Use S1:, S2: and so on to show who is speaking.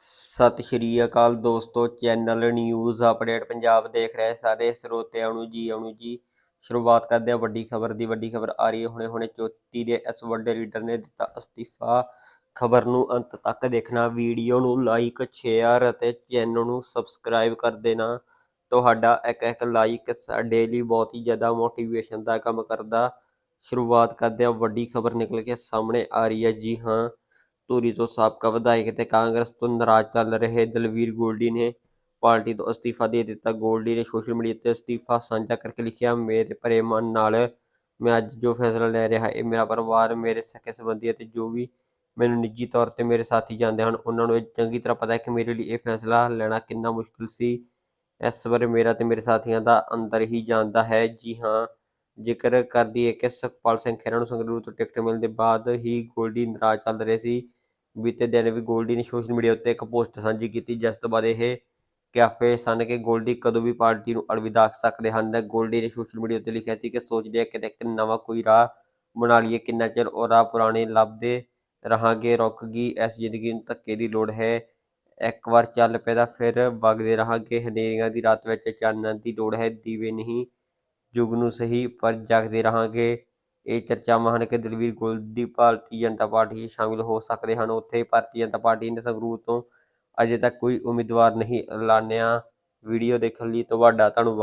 S1: ਸਤਿ ਸ਼੍ਰੀ ਅਕਾਲ ਦੋਸਤੋ, channel news update Punjab ਦੇਖ ਰਹੇ ਸਾਰੇ ਸਰੋਤਿਆਂ ਨੂੰ ਜੀ, ਆਉਣ ਜੀ। ਸ਼ੁਰੂਆਤ ਕਰਦੇ ਹਾਂ ਵੱਡੀ ਖਬਰ ਦੀ, ਵੱਡੀ ਖਬਰ ਆ ਰਹੀ ਹੈ ਹੁਣੇ ਹੁਣੇ ਚੋਟੀ ਦੇ ਇਸ ਵੱਡੇ ਲੀਡਰ ਨੇ ਦਿੱਤਾ ਅਸਤੀਫਾ। ਖਬਰ ਨੂੰ ਅੰਤ ਤੱਕ ਦੇਖਣਾ, ਵੀਡੀਓ ਨੂੰ ਲਾਈਕ ਸ਼ੇਅਰ ਅਤੇ ਚੈਨਲ ਨੂੰ ਸਬਸਕ੍ਰਾਈਬ ਕਰ ਦੇਣਾ। ਤੁਹਾਡਾ ਇੱਕ ਇੱਕ ਲਾਈਕ ਸਾਡੇ ਲਈ ਬਹੁਤ ਹੀ ਜ਼ਿਆਦਾ ਮੋਟੀਵੇਸ਼ਨ ਦਾ ਕੰਮ ਕਰਦਾ। ਸ਼ੁਰੂਆਤ ਕਰਦੇ ਹਾਂ ਵੱਡੀ ਖਬਰ ਨਿਕਲ ਕੇ ਸਾਹਮਣੇ ਆ ਰਹੀ ਹੈ ਜੀ, ਹਾਂ। ਧੂਰੀ ਤੋਂ ਸਾਬਕਾ ਵਿਧਾਇਕ ਤੇ ਕਾਂਗਰਸ ਤੋਂ ਨਾਰਾਜ਼ ਚੱਲ ਰਹੇ ਦਲਵੀਰ ਗੋਲਡੀ ਨੇ ਪਾਰਟੀ ਤੋਂ ਅਸਤੀਫਾ ਦੇ ਦਿੱਤਾ। ਗੋਲਡੀ ਨੇ ਸੋਸ਼ਲ ਮੀਡੀਆ ਤੇ ਅਸਤੀਫਾ ਸਾਂਝਾ ਕਰਕੇ ਲਿਖਿਆ, ਮੇਰੇ ਭਰੇ ਮਨ ਨਾਲ ਮੈਂ ਅੱਜ ਜੋ ਫੈਸਲਾ ਲੈ ਰਿਹਾ ਇਹ ਮੇਰਾ ਪਰਿਵਾਰ, ਮੇਰੇ ਸਕੇ ਸੰਬੰਧੀ ਅਤੇ ਜੋ ਵੀ ਮੈਨੂੰ ਨਿੱਜੀ ਤੌਰ ਤੇ ਮੇਰੇ ਸਾਥੀ ਜਾਂਦੇ ਹਨ, ਉਹਨਾਂ ਨੂੰ ਇਹ ਚੰਗੀ ਤਰ੍ਹਾਂ ਪਤਾ ਹੈ ਕਿ ਮੇਰੇ ਲਈ ਇਹ ਫੈਸਲਾ ਲੈਣਾ ਕਿੰਨਾ ਮੁਸ਼ਕਿਲ ਸੀ। ਇਸ ਵਾਰ ਮੇਰਾ ਤੇ ਮੇਰੇ ਸਾਥੀਆਂ ਦਾ ਅੰਦਰ ਹੀ ਜਾਣਦਾ ਹੈ। ਜੀ ਹਾਂ, ਜ਼ਿਕਰ ਕਰਦੀ ਹੈ ਕਿ ਸੁਖਪਾਲ ਸਿੰਘ ਖਹਿਰਾ ਨੂੰ ਸੰਗਰੂਰ ਤੋਂ ਟਿਕਟ ਮਿਲਣ ਦੇ ਬਾਅਦ ਹੀ ਗੋਲਡੀ ਨਾਰਾਜ਼ ਚੱਲ ਰਹੇ ਸੀ। ਬੀਤੇ ਦਿਨ ਵੀ ਗੋਲਡੀ ਨੇ ਸੋਸ਼ਲ ਮੀਡੀਆ ਉੱਤੇ ਇੱਕ ਪੋਸਟ ਸਾਂਝੀ ਕੀਤੀ, ਜਿਸ ਤੋਂ ਬਾਅਦ ਇਹ ਕੈਫੇ ਸਨ ਕਿ ਗੋਲਡੀ ਕਦੋਂ ਵੀ ਪਾਰਟੀ ਨੂੰ ਅਲਵਿਦਾ ਆਖ ਸਕਦੇ ਹਨ। ਗੋਲਡੀ ਨੇ ਸੋਸ਼ਲ ਮੀਡੀਆ ਉੱਤੇ ਲਿਖਿਆ ਸੀ ਕਿ ਸੋਚਦੇ ਆ ਕਿ ਇੱਕ ਨਵਾਂ ਕੋਈ ਰਾਹ ਬਣਾ ਲਈਏ, ਕਿੰਨਾ ਚਿਰ ਉਹ ਰਾਹ ਪੁਰਾਣੇ ਲੱਭਦੇ ਰਹਾਂਗੇ ਰੁਕ ਗਈ ਇਸ ਜ਼ਿੰਦਗੀ ਨੂੰ ਧੱਕੇ ਦੀ ਲੋੜ ਹੈ। ਇੱਕ ਵਾਰ ਚੱਲ ਪਏ ਤਾਂ ਫਿਰ ਵਗਦੇ ਰਹਾਂਗੇ। ਹਨੇਰੀਆਂ ਦੀ ਰਾਤ ਵਿੱਚ ਚਾਨਣ ਦੀ ਲੋੜ ਹੈ, ਦੀਵੇ ਨਹੀਂ ਯੁੱਗ ਨੂੰ ਸਹੀ ਪਰ ਜਗਦੇ ਰਹਾਂਗੇ। ਇਹ ਚਰਚਾਵਾਂ ਹਨ ਕਿ ਦਲਵੀਰ ਗੋਲਡੀ ਭਾਰਤੀ ਜਨਤਾ ਪਾਰਟੀ 'ਚ ਸ਼ਾਮਿਲ ਹੋ ਸਕਦੇ ਹਨ। ਉੱਥੇ ਭਾਰਤੀ ਜਨਤਾ ਪਾਰਟੀ ਨੇ ਸੰਗਰੂਰ ਤੋਂ ਅਜੇ ਤੱਕ ਕੋਈ ਉਮੀਦਵਾਰ ਨਹੀਂ ਐਲਾਨਿਆ। ਵੀਡੀਓ ਦੇਖਣ ਲਈ ਤੁਹਾਡਾ ਧੰਨਵਾਦ।